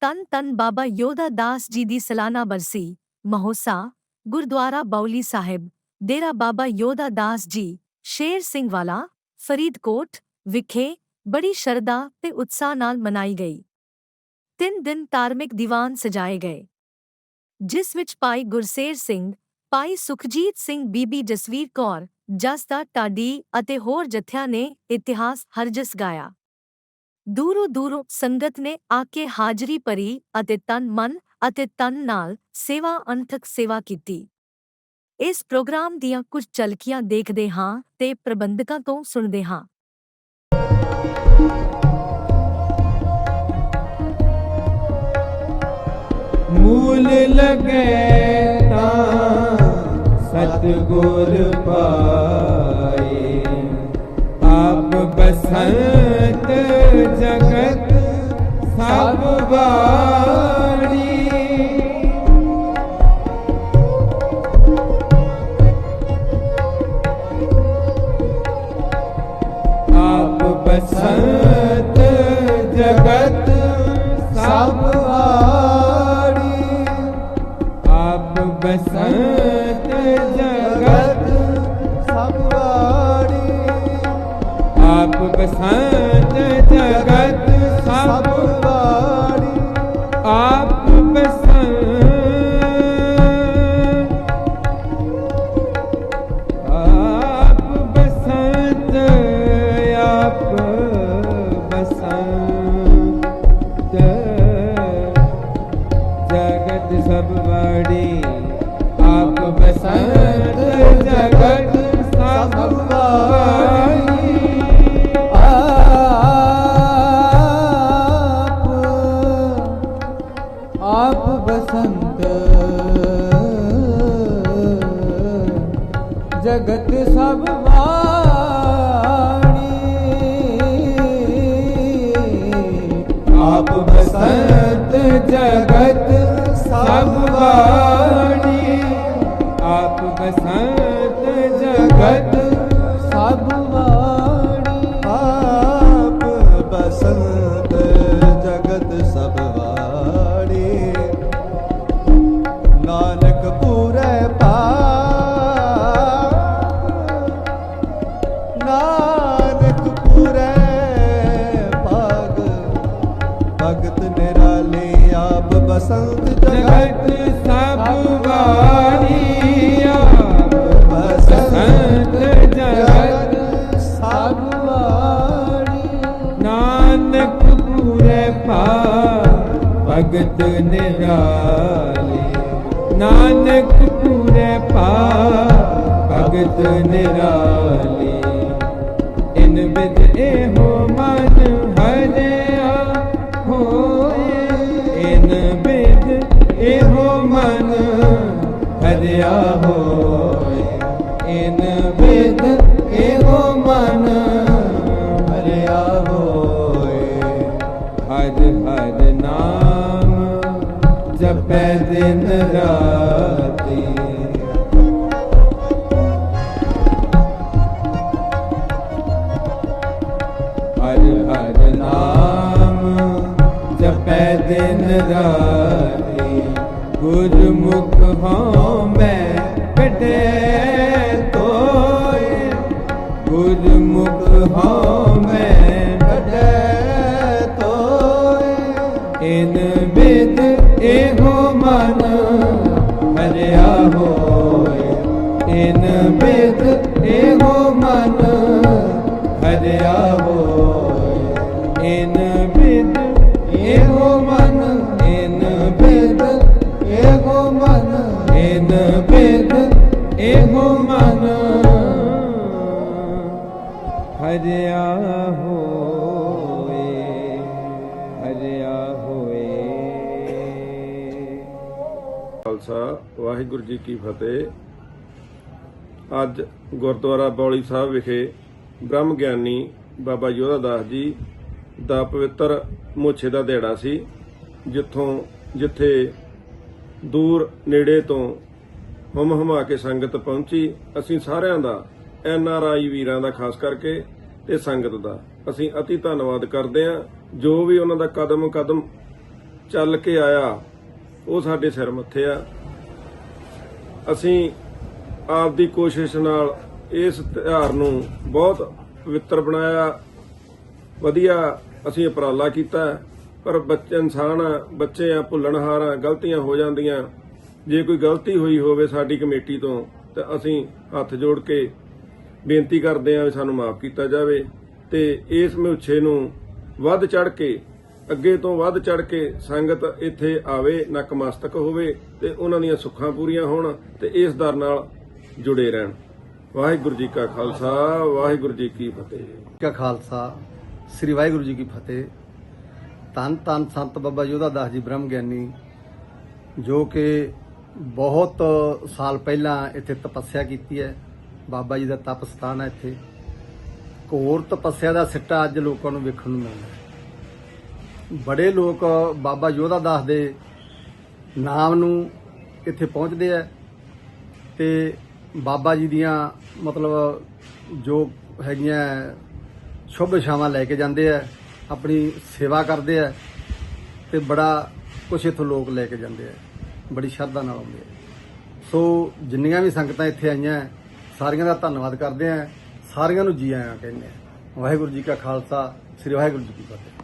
ਤਨ ਤਨ ਬਾਬਾ ਯੋਧਾ ਦਾਸ ਜੀ ਦੀ ਸਲਾਨਾ ਬਰਸੀ, ਮਹੋਸਾ, ਗੁਰਦੁਆਰਾ ਬੌਲੀ ਸਾਹਿਬ, ਡੇਰਾ ਬਾਬਾ ਯੋਧਾ ਦਾਸ ਜੀ, ਸ਼ੇਰ ਸਿੰਘ ਵਾਲਾ, ਫਰੀਦਕੋਟ ਵਿਖੇ ਬੜੀ ਸ਼ਰਧਾ ਤੇ ਉਤਸ਼ਾਹ ਨਾਲ ਮਨਾਈ ਗਈ। ਤਿੰਨ ਦਿਨ ਧਾਰਮਿਕ ਦੀਵਾਨ ਸਜਾਏ ਗਏ। ਜਿਸ ਵਿੱਚ ਭਾਈ ਗੁਰਸੇਰ ਸਿੰਘ, ਭਾਈ ਸੁਖਜੀਤ ਸਿੰਘ ਬੀਬੀ ਜਸਵੀਰ ਕੌਰ, ਜਸ ਦਾ ਟਾਡੀ ਅਤੇ ਹੋਰ ਜਥਿਆਂ ਨੇ ਇਤਿਹਾਸ ਹਰਜਸ ਗਾਇਆ। ਦੂਰੋਂ ਦੂਰੋਂ ਸੰਗਤ ਨੇ ਆ ਕੇ ਹਾਜ਼ਰੀ ਭਰੀ ਅਤੇ ਤਨ ਮਨ ਅਤੇ ਤਨ ਨਾਲ ਸੇਵਾ ਅਨਥਕ ਸੇਵਾ ਕੀਤੀ। ਇਸ ਪ੍ਰੋਗਰਾਮ ਦੀਆਂ ਕੁਝ ਝਲਕੀਆਂ ਦੇਖਦੇ ਹਾਂ ਤੇ ਪ੍ਰਬੰਧਕਾਂ ਤੋਂ ਸੁਣਦੇ ਹਾਂ। ਮੂਲ ਲਗੇ ਜਗਤ ਸਭ ਵਾੜੀ। ਆਪ ਬਸੰਤ ਜਗਤ ਸਭ ਵਾੜੀ। ਆਪ ਬਸੰਤ ਜਗਤ ਸਭ ਆਪ ਬਸੰਤ। ਜਗਤ ਸਭ ਵਾਣੀ। ਆਪ ਬਸੰਤ। ਬਸੰਤ ਜਗਤ ਸਭ ਬਸੰਤ ਜਗਤ ਸਭ ਨਾਨਕ ਪੂਰੇ ਪਾ ਭਗਤ ਨਿਰਾਲੇ। ਨਾਨਕ ਪੂਰੇ ਪਾ ਭਗਤ ਨਿਰਾਲੇ। ਇਹੋ ਮਨ ਹਰਿਆ ਹੋਏ। ਇਨ ਵਿਦ ਇਹੋ ਮਨ ਹਰਿਆ ਹੋਏ। ਹਰ ਹਰ ਨਾਮ ਜਪੈ ਦਿਨ ਰਾਤੀ। ਹਰਿਆ ਹੋਏ ਇਨ ਬਿਦ ਇਹੋ ਮਨ ਹਰਿਆ ਹੋਏ ਇਨ ਬਿਦ ਇਹੋ ਮਨ, ਇਨ ਬਿਦ ਇਹੋ ਮਨ, ਇਨ ਬਿਦ ਇਹੋ ਮਨ। ਹਰਿਆ ਖਾਲਸਾ, ਵਾਹਿਗੁਰੂ ਜੀ ਕੀ ਫਤਿਹ। ਅੱਜ ਗੁਰਦੁਆਰਾ ਬੌਲੀ ਸਾਹਿਬ ਵਿਖੇ ਬ੍ਰਹਮ ਗਿਆਨੀ ਬਾਬਾ ਯੋਧਾ ਦਾਸ ਜੀ ਦਾ ਪਵਿੱਤਰ ਮੋਛੇ ਦਾ ਦਿਹਾੜਾ ਸੀ, ਜਿੱਥੋਂ, ਜਿੱਥੇ ਦੂਰ ਨੇੜੇ ਤੋਂ ਹਮ ਹਮਾ ਕੇ ਸੰਗਤ ਪਹੁੰਚੀ। ਅਸੀਂ ਸਾਰਿਆਂ ਦਾ, ਐਨ ਆਰ ਆਈ ਵੀਰਾਂ ਦਾ ਖਾਸ ਕਰਕੇ ਤੇ ਸੰਗਤ ਦਾ। ਅਸੀਂ ਅਤੀ ਧੰਨਵਾਦ ਕਰਦੇ ਹਾਂ। ਜੋ ਵੀ ਉਹਨਾਂ ਦਾ ਕਦਮ ਕਦਮ ਚੱਲ ਕੇ ਆਇਆ ਉਹ ਸਾਡੇ ਸਿਰ ਮੱਥੇ ਆ। ਅਸੀਂ ਆਪ ਦੀ ਕੋਸ਼ਿਸ਼ ਨਾਲ ਇਸ ਤਿਉਹਾਰ ਨੂੰ ਬਹੁਤ ਪਵਿੱਤਰ ਬਣਾਇਆ। ਵਧੀਆ ਅਸੀਂ ਉਪਰਾਲਾ ਕੀਤਾ, ਪਰ ਬੱਚੇ ਇਨਸਾਨ ਆ ਬੱਚੇ ਆ ਭੁੱਲਣਹਾਰ ਆ ਗਲਤੀਆਂ ਹੋ ਜਾਂਦੀਆਂ। ਜੇ ਕੋਈ ਗਲਤੀ ਹੋਈ ਹੋਵੇ ਸਾਡੀ ਕਮੇਟੀ ਤੋਂ, ਤਾਂ ਅਸੀਂ ਹੱਥ ਜੋੜ ਕੇ ਬੇਨਤੀ ਕਰਦੇ ਆ ਵੀ ਸਾਨੂੰ ਮਾਫ ਕੀਤਾ ਜਾਵੇ ਤੇ ਇਸ ਮੁੱਛੇ ਨੂੰ ਵੱਧ ਚੜ ਕੇ ਅੱਗੇ ਤੋਂ ਵੱਧ ਚੜ ਕੇ ਸੰਗਤ ਇੱਥੇ ਆਵੇ ਨਕਮਸਤਕ ਹੋਵੇ ਤੇ ਉਹਨਾਂ ਦੀਆਂ ਸੁੱਖਾਂ ਪੂਰੀਆਂ ਹੋਣ ਤੇ ਇਸ ਦਰ ਨਾਲ ਜੁੜੇ ਰਹਿਣ। ਵਾਹਿਗੁਰੂ ਜੀ ਕਾ ਖਾਲਸਾ, ਵਾਹਿਗੁਰੂ ਜੀ ਕੀ ਫਤਿਹ। ਕਾ ਖਾਲਸਾ, ਸ੍ਰੀ ਵਾਹਿਗੁਰੂ ਜੀ ਕੀ ਫਤਿਹ। ਧੰਨ ਧੰਨ ਸੰਤ ਬਾਬਾ ਯੋਧਾ ਦਾਸ ਜੀ ਬ੍ਰਹਮ ਗਿਆਨੀ ਜੋ ਕਿ ਬਹੁਤ ਸਾਲ ਪਹਿਲਾਂ ਇੱਥੇ ਤਪੱਸਿਆ ਕੀਤੀ ਹੈ। ਬਾਬਾ ਜੀ ਦਾ ਤਪ ਸਥਾਨ ਹੈ ਇੱਥੇ। ਘੋਰ ਤਪੱਸਿਆ ਦਾ ਸਿੱਟਾ ਅੱਜ ਲੋਕਾਂ ਨੂੰ ਵੇਖਣ ਨੂੰ ਮਿਲਦਾ ਹੈ। ਬੜੇ ਲੋਕ ਬਾਬਾ ਯੋਧਾ ਦਾਸ ਦੇ ਨਾਮ ਨੂੰ ਇੱਥੇ ਪਹੁੰਚਦੇ ਆ ਤੇ ਬਾਬਾ ਜੀ ਦੀਆਂ ਮਤਲਬ ਜੋ ਹੈਗੀਆਂ ਸ਼ੁਭ ਇਛਾਵਾਂ ਲੈ ਕੇ ਜਾਂਦੇ ਆ, ਆਪਣੀ ਸੇਵਾ ਕਰਦੇ ਆ ਤੇ ਬੜਾ ਕੁਛ ਇੱਥੋਂ ਲੋਕ ਲੈ ਕੇ ਜਾਂਦੇ ਆ, ਬੜੀ ਸ਼ਰਧਾ ਨਾਲ ਆਉਂਦੇ ਆ। ਸੋ ਜਿੰਨੀਆਂ ਵੀ ਸੰਗਤਾਂ ਇੱਥੇ ਆਈਆਂ, ਸਾਰੀਆਂ ਦਾ ਧੰਨਵਾਦ ਕਰਦੇ ਆ, ਸਾਰੀਆਂ ਨੂੰ ਜੀ ਆਇਆਂ ਕਹਿੰਦੇ ਆ। ਵਾਹਿਗੁਰੂ ਜੀ ਕਾ ਖਾਲਸਾ, ਸ੍ਰੀ ਵਾਹਿਗੁਰੂ ਜੀ ਕੀ ਫਤਿਹ।